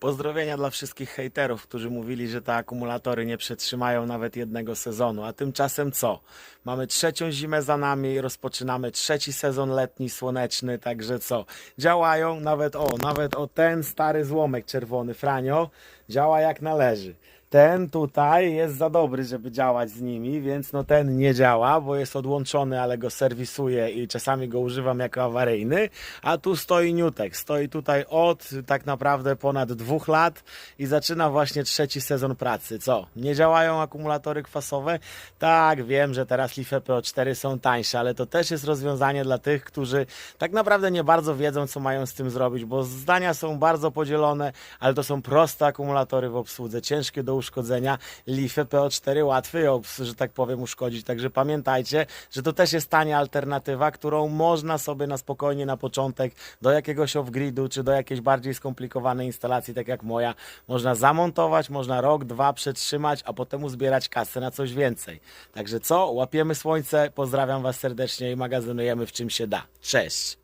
Pozdrowienia dla wszystkich hejterów, którzy mówili, że te akumulatory nie przetrzymają nawet jednego sezonu. A tymczasem co? Mamy trzecią zimę za nami, rozpoczynamy trzeci sezon letni, słoneczny, także co? Działają nawet o, nawet o ten stary złomek czerwony, Franio, działa jak należy. Ten tutaj jest za dobry, żeby działać z nimi, więc no ten nie działa, bo jest odłączony, ale go serwisuję i czasami go używam jako awaryjny. A tu stoi Newtek. Stoi tutaj od tak naprawdę ponad dwóch lat i zaczyna właśnie trzeci sezon pracy. Co? Nie działają akumulatory kwasowe? Tak, wiem, że teraz Life PO4 są tańsze, ale to też jest rozwiązanie dla tych, którzy tak naprawdę nie bardzo wiedzą, co mają z tym zrobić, bo zdania są bardzo podzielone, ale to są proste akumulatory w obsłudze, ciężkie do uszkodzenia. Life PO4 łatwy, obs- że tak powiem, uszkodzić. Także pamiętajcie, że to też jest tania alternatywa, którą można sobie na spokojnie na początek do jakiegoś off-gridu, czy do jakiejś bardziej skomplikowanej instalacji, tak jak moja, można zamontować, można rok, dwa przetrzymać, a potem uzbierać kasę na coś więcej. Także co? Łapiemy słońce, pozdrawiam Was serdecznie i magazynujemy w czym się da. Cześć!